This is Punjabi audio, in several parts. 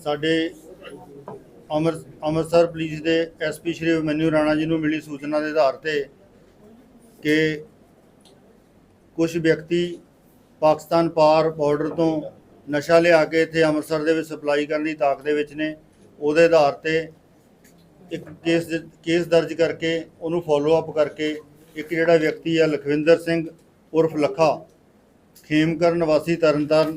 ਸਾਡੇ ਅੰਮ੍ਰਿਤ ਅੰਮ੍ਰਿਤਸਰ ਪੁਲਿਸ ਦੇ ਐਸਪੀ ਸ਼੍ਰੀ ਅਭਿਮਨਿਊ ਰਾਣਾ ਜੀ ਨੂੰ ਮਿਲੀ ਸੂਚਨਾ ਦੇ ਆਧਾਰ ਤੇ ਕਿ ਕੁਝ ਵਿਅਕਤੀ ਪਾਕਿਸਤਾਨ ਪਾਰ ਬਾਰਡਰ ਤੋਂ ਨਸ਼ਾ ਲਿਆ ਕੇ ਇੱਥੇ ਅੰਮ੍ਰਿਤਸਰ ਦੇ ਵਿੱਚ ਸਪਲਾਈ ਕਰਨ ਦੀ ਤਾਕ ਦੇ ਵਿੱਚ ਨੇ। ਉਹਦੇ ਆਧਾਰ ਤੇ ਇੱਕ ਕੇਸ ਕੇਸ ਦਰਜ ਕਰਕੇ ਉਹਨੂੰ ਫੋਲੋ ਅਪ ਕਰਕੇ ਇੱਕ ਜਿਹੜਾ ਵਿਅਕਤੀ ਆ ਲਖਵਿੰਦਰ ਸਿੰਘ ਉਰਫ ਲੱਖਾ ਖੇਮਕਰਨ ਵਾਸੀ ਤਰਨਤਾਰਨ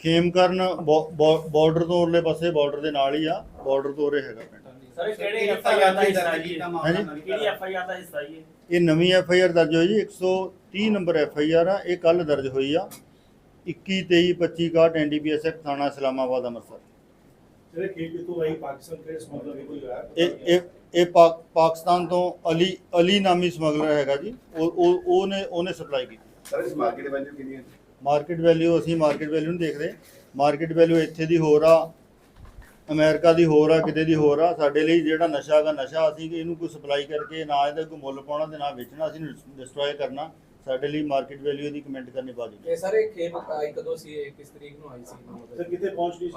ਖੇਮਕਰਨ ਬਾਰਡਰ ਤੋਂ ਉਰਲੇ ਪਾਸੇ ਬਾਰਡਰ ਦੇ ਨਾਲ ਹੀ ਆ ਬਾਰਡਰ ਤੋਂ ਉਰੇ ਹੈਗਾ ਪਿੰਡ। ਸਰ ਕਿਹੜੇ ਐਫ ਆਈ ਆਰ ਦਾ ਹਿੱਸਾ ਜੀ। ਕਿਹੜੀ ਐਫ ਆਈ ਆਰ ਦਾ ਹਿੱਸਾ ਜੀ ਇਹ? ਇਹ ਨਵੀਂ ਐਫ ਆਈ ਆਰ ਦਰਜ ਹੋਈ ਜੀ 130 ਨੰਬਰ ਐਫ ਆਈ ਆਰ ਆ ਇਹ ਕੱਲ ਦਰਜ ਹੋਈ ਆ 21 23 25 61 ਐਨਡੀਪੀਐਸ ਐਕਟ ਥਾਣਾ ਇਸਲਾਮਾਬਾਦ ਅੰਮ੍ਰਿਤਸਰ। ਜਿਹੜੇ ਖੇਤ ਕਿਤੋਂ ਆਈ? ਪਾਕਿਸਤਾਨ ਦੇ ਸਮਗਲਰ ਵੀ ਕੋਈ ਹੋਇਆ? ਇਹ ਇਹ ਇਹ ਪਾਕਿਸਤਾਨ ਤੋਂ ਅਲੀ ਅਲੀ ਨਾਮੀ ਸਮਗਲਰ ਹੈਗਾ ਜੀ ਉਹ ਉਹ ਉਹਨੇ ਉਹਨੇ ਸਪਲਾਈ ਕੀਤੀ। ਸਰ ਇਸ ਮਾਰਕੀਟ ਦੇ ਵੈਲਿਊ ਕਿੰਨੀ ਹੈ ਮਾਰਕੀਟ ਵੈਲਿਊ ਅਸੀਂ ਮਾਰਕੀਟ ਵੈਲਿਊ ਨਹੀਂ ਦੇਖਦੇ। ਮਾਰਕੀਟ ਵੈਲਿਊ ਇੱਥੇ ਦੀ ਹੋਰ ਆ ਅਮਰੀਕਾ ਦੀ ਹੋਰ ਆ ਕਿਤੇ ਦੀ ਹੋਰ ਆ। ਸਾਡੇ ਲਈ ਜਿਹੜਾ ਨਸ਼ਾ ਹੈਗਾ ਨਸ਼ਾ ਅਸੀਂ ਇਹਨੂੰ ਕੋਈ ਸਪਲਾਈ ਕਰਕੇ ਨਾ ਇਹਦਾ ਕੋਈ ਮੁੱਲ ਪਾਉਣਾ ਤੇ ਨਾ ਵੇਚਣਾ ਅਸੀਂ ਡਿਸਟਰੋਏ ਕਰਨਾ। ਸਾਡੇ ਲਈ ਮਾਰਕੀਟ ਵੈਲਿਊ ਦੀ ਕਮੈਂਟ ਕਰਨੀ ਬਾਜੀ ਇਹ ਸਾਰੇ ਖੇਪ ਆਈ ਕਦੋਂ ਸੀ? ਇਹ ਕਿਸ ਤਰੀਕ ਨੂੰ ਆਈ ਸੀ? ਸਰ ਕਿਤੇ ਪਹੁੰਚ ਸੀ?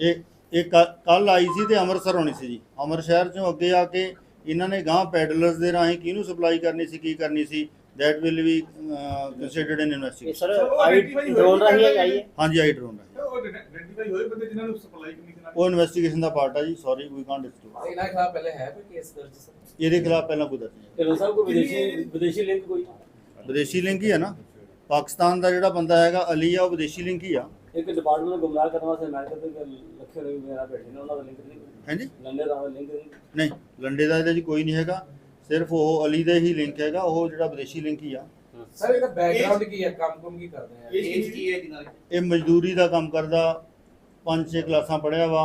ਇਹ ਇਹ ਕੱਲ ਆਈ ਸੀ ਤੇ ਅੰਮ੍ਰਿਤਸਰ ਹੋਣੀ ਸੀ ਜੀ। ਅੰਮ੍ਰਿਤ ਸ਼ਹਿਰ ਚੋਂ ਅੱਗੇ ਆ ਕੇ ਇਹਨਾਂ ਨੇ ਗਾਂ ਪੈਡਲਰਸ ਦੇ ਰਾਹੀਂ ਕਿਹਨੂੰ ਸਪਲਾਈ ਕਰਨੀ ਸੀ ਕੀ ਕਰਨੀ ਸੀ? That will be considered in ਇਹ ਇਨਵੈਸਟੀਗੇਸ਼ਨ ਸਰ ਆਈ ਡਰੋਨ ਰਾਹੀਂ ਆਈ ਹੈ ਹਾਂਜੀ ਆਈ ਡਰੋਨ ਹੈ ਉਹ ਆਇਡੈਂਟੀਫਾਈ ਹੋਏ ਬੰਦੇ ਜਿਨ੍ਹਾਂ ਨੂੰ ਸਪਲਾਈ ਕਰਨੀ ਸੀ ਉਹ ਇਨਵੈਸਟੀਗੇਸ਼ਨ ਦਾ ਪਾਰਟ ਆ ਜੀ ਸੌਰੀ ਵੀ ਕਾਂਟ ਡਿਸਕਲੋਜ਼ ਇਹਨਾਂ ਦੇ ਖਿਲਾਫ ਪਹਿਲੇ ਹੈ ਕੋਈ ਕੇਸ ਦਰਜ ਸਰ? ਇਹਦੇ ਖਿਲਾਫ ਪਹਿਲਾਂ ਕੋਈ ਦਰਜ ਨਹੀਂ ਤੇ ਸਰ ਕੋਈ ਵਿਦੇਸ਼ੀ ਵਿਦੇਸ਼ੀ ਲਿੰਕ ਕੋਈ? ਵਿਦੇਸ਼ੀ ਲਿੰਕ ਹੀ ਹੈ ਨਾ। ਪਾਕਿਸਤਾਨ ਦਾ ਜਿਹੜਾ ਬੰਦਾ ਹੈਗਾ ਅਲੀ ਆ ਉਹ ਵਿਦੇਸ਼ੀ ਲਿੰਕ ਹੀ ਆ। ਇੱਕ ਡਿਪਾਰਟਮੈਂਟ ਨੂੰ ਗੁੰਮਰਾਹ ਕਰਨ ਵਾਸਤੇ ਅਮਰੀਕਾ ਦੇ ਲੱਖੇ ਰੁਪਏ ਮੇਰਾ ਬੈਠੇ ਨੇ ਉਹਨਾਂ ਦਾ ਲਿੰਕ ਨਹੀਂ ਹਾਂਜੀ? ਲੰਡੇ ਦਾ ਲਿੰਕ ਨਹੀਂ ਨਹੀਂ ਲੰਡੇ ਦਾ ਇਹਦੇ 'ਚ ਕੋਈ ਨਹੀਂ ਹੈਗਾ। ਸਿਰਫ ਉਹ ਅਲੀ ਦਾ ਹੀ ਲਿੰਕ ਹੈਗਾ ਉਹ ਜਿਹੜਾ ਵਿਦੇਸ਼ੀ ਲਿੰਕ ਹੀ ਆ। ਸਰ ਇਹਦਾ ਬੈਕਗ੍ਰਾਉਂਡ ਕੀ ਹੈ? ਕੰਮ ਕੁਮ ਕੀ ਕਰਦੇ ਆ? ਏਜ ਕੀ ਹੈ ਜਿਨ੍ਹਾਂ ਇਹ ਮਜ਼ਦੂਰੀ ਦਾ ਕੰਮ ਕਰਦਾ ਪੰਜ ਛੇ ਕਲਾਸਾਂ ਪੜ੍ਹਿਆ ਵਾ।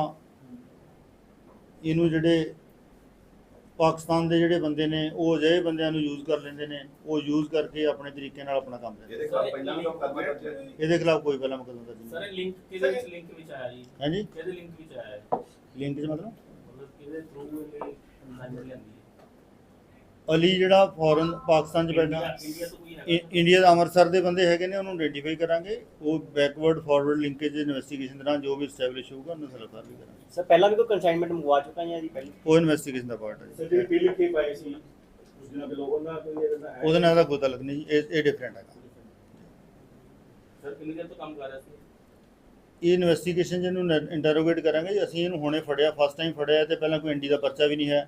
ਇਹਨੂੰ ਜਿਹੜੇ ਪਾਕਿਸਤਾਨ ਦੇ ਜਿਹੜੇ ਬੰਦੇ ਨੇ ਉਹ ਅਜਿਹੇ ਬੰਦਿਆਂ ਨੂੰ ਯੂਜ਼ ਕਰ ਲੈਂਦੇ ਨੇ ਉਹ ਯੂਜ਼ ਕਰਕੇ ਆਪਣੇ ਤਰੀਕੇ ਨਾਲ ਆਪਣਾ ਕੰਮ ਲੈਂਦੇ ਇਹਦੇ ਖਿਲਾਫ ਪਹਿਲਾਂ ਵੀ ਲੋਕ ਕਰਵਾ ਕਰਦੇ ਨੇ? ਇਹਦੇ ਖਿਲਾਫ ਕੋਈ ਪਹਿਲਾਂ ਮੁਕੱਦਮਾ ਦਰਜ ਨਹੀਂ ਸਰ ਲਿੰਕ ਕਿਹਦੇ ਵਿੱਚ ਲਿੰਕ ਵਿੱਚ ਆਇਆ ਜੀ? ਹਾਂਜੀ? ਕਿਹਦੇ ਲਿੰਕ ਵਿੱਚ ਆਇਆ ਹੈ ਲਿੰਕ 'ਚ ਮਤਲਬ? ਮਤਲਬ ਕਿਹਦੇ ਥਰੂ ਇਹ ਨਾਮ ਲੈਂਦੀ ਹੈ ਅਲੀ ਜਿਹੜਾ ਫੋਰਨ ਪਾਕਿਸਤਾਨ 'ਚ ਹੈ ਇ- ਇੰਡੀਆ ਦਾ ਅੰਮ੍ਰਿਤਸਰ ਦੇ ਬੰਦੇ ਹੈਗੇ ਨੇ ਉਹਨੂੰ ਆਇਡੈਂਟੀਫਾਈ ਕਰਾਂਗੇ। ਉਹ ਬੈਕਵਰਡ ਫਾਰਵਰਡ ਲਿੰਕੇਜ ਇਨਵੈਸਟੀਗੇਸ਼ਨ ਦੌਰਾਨ ਜੋ ਵੀ ਸਟੈਬਲਿਸ਼ ਹੋਊਗਾ ਉਹਨੂੰ ਸਰਕਾਰ ਵੀ ਕਰਾਂਗੇ। ਸਰ ਪਹਿਲਾਂ ਵੀ ਕੋਈ ਕੰਸਾਈਨਮੈਂਟ ਮੰਗਵਾ ਚੁੱਕਾ ਹੈ ਜੀ ਪਹਿਲਾਂ? ਉਹ ਇਨਵੈਸਟੀਗੇਸ਼ਨ ਦਾ ਪਾਰਟ ਹੈ ਸਰ ਜੀ। ਜਿਹੜੇ ਪੀਲੇ ਖੇਪ ਆਏ ਸੀ ਉਸ ਦਿਨਾਂ ਦੇ ਲੋਕਾਂ ਦਾ ਕੋਈ ਇਹਦਾ ਹੈ? ਉਹਦੇ ਨਾਲ ਦਾ ਕੋਈ ਤਾਲੁਕ ਨਹੀਂ ਜੀ ਇਹ ਇਹ ਡਿਫਰੈਂਟ ਹੈਗਾ। ਸਰ ਕਿੰਨੀ ਦੇਰ ਤੋਂ ਕੰਮ ਕਰ ਰਿਹਾ ਸੀ? ਇਹ ਇਨਵੈਸਟੀਗੇਸ਼ਨ ਜਿਹਨੂੰ ਇੰਟਰੋਗੇਟ ਕਰਾਂਗੇ ਜੀ। ਅਸੀਂ ਇਹਨੂੰ ਹੁਣੇ ਫੜਿਆ ਫਸਟ ਟਾਈਮ ਫੜਿਆ ਤੇ ਪਹਿਲਾਂ ਕੋਈ ਐਨਡੀ ਦਾ ਪਰਚਾ ਵੀ ਨਹੀਂ ਹੈ।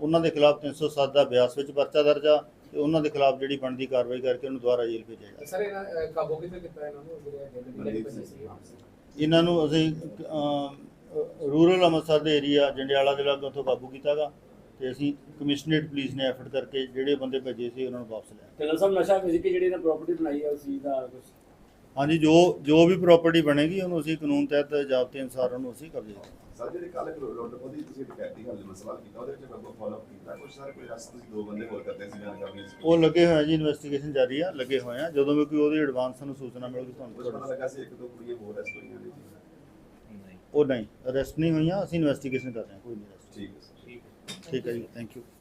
ਉਹਨਾਂ ਦੇ ਖਿਲਾਫ 307 ਦਾ ਬਿਆਸ ਵਿੱਚ ਪਰਚਾ ਦਰਜ ਆ ਤੇ ਉਹਨਾਂ ਦੇ ਖਿਲਾਫ ਜਿਹੜੀ ਬਣਦੀ ਕਾਰਵਾਈ ਕਰਕੇ ਉਹਨੂੰ ਦੁਬਾਰਾ ਜੇਲ੍ਹ ਭੇਜਿਆ ਜਾਏਗਾ ਸਰ ਇਹਨਾਂ ਕਾਬੂ ਕਿੱਥੇ ਕੀਤਾ ਇਹਨਾਂ ਨੂੰ? ਜਿਹੜੇ ਇਹਨਾਂ ਨੂੰ ਅਸੀਂ ਰੂਰਲ ਅੰਮ੍ਰਿਤਸਰ ਦੇ ਏਰੀਆ ਜੰਡਿਆਲਾ ਦੇ ਲਾਗੇ ਉੱਥੋਂ ਕਾਬੂ ਕੀਤਾਗਾ ਤੇ ਅਸੀਂ ਕਮਿਸ਼ਨਰੇਟ ਪੁਲਿਸ ਨੇ ਐਫਰਟ ਕਰਕੇ ਜਿਹੜੇ ਬੰਦੇ ਭੇਜੇ ਸੀ ਉਹਨਾਂ ਨੂੰ ਵਾਪਸ ਲਿਆ। ਤੇ ਸਭ ਨਸ਼ਾ ਫਿਜ਼ੀਕਲ ਜਿਹੜੀ ਨੇ ਪ੍ਰਾਪਰਟੀ ਬਣਾਈ ਹੈ ਉਸ ਚੀਜ਼ ਦਾ ਕੁਝ ਹਾਂਜੀ ਜੋ ਜੋ ਵੀ ਪ੍ਰਾਪਰਟੀ ਬਣੇਗੀ ਉਹਨੂੰ ਅਸੀਂ ਕਾਨੂੰਨ ਤਹਿਤ ਜ਼ਾਬਤੇ ਅਨੁਸਾਰ ਉਹਨੂੰ ਅਸੀਂ ਕਬਜ਼ੇ ਕਰਾਂਗੇ ਸਰ ਜਿਹੜੇ ਕੱਲ ਰੋਡ ਉਹਦੀ ਤੁਸੀਂ ਡਕੈਤੀ ਗੱਲ ਮਸਲਾ ਕੀਤਾ ਉਹਦੇ ਵਿੱਚ ਅੱਗੋਂ ਫਾਲੋ ਕੀਤਾ? ਕੁਝ ਸਰ ਕੋਈ ਰਸਤੇ ਤੁਸੀਂ ਦੋ ਬੰਦੇ ਹੋਰ ਕਰਦੇ ਸੀ ਜਾਣਕਾਰੀ ਸੀ ਉਹ ਲੱਗੇ ਹੋਏ ਆ ਜੀ ਇਨਵੈਸਟੀਗੇਸ਼ਨ ਜਾਰੀ ਆ ਲੱਗੇ ਹੋਏ ਆ। ਜਦੋਂ ਵੀ ਕੋਈ ਉਹਦੀ ਐਡਵਾਂਸ ਸਾਨੂੰ ਸੂਚਨਾ ਮਿਲੂਗੀ ਕੁਝ ਪਤਾ ਤੁਹਾਨੂੰ ਲੱਗਾ ਸੀ ਇੱਕ ਦੋ ਕੁੜੀਆਂ ਹੋਰ ਐਸ ਹੋਈਆਂ ਨੇ ਜੀ? ਉਹ ਨਹੀਂ ਅਰੈਸਟ ਨਹੀਂ ਹੋਈਆਂ ਅਸੀਂ ਇਨਵੈਸਟੀਗੇਸ਼ਨ ਕਰ ਰਹੇ ਹਾਂ ਕੋਈ ਨਹੀਂ arrest। ਠੀਕ ਹੈ ਸਰ। ਠੀਕ ਹੈ। ਜੀ ਥੈਂਕ ਯੂ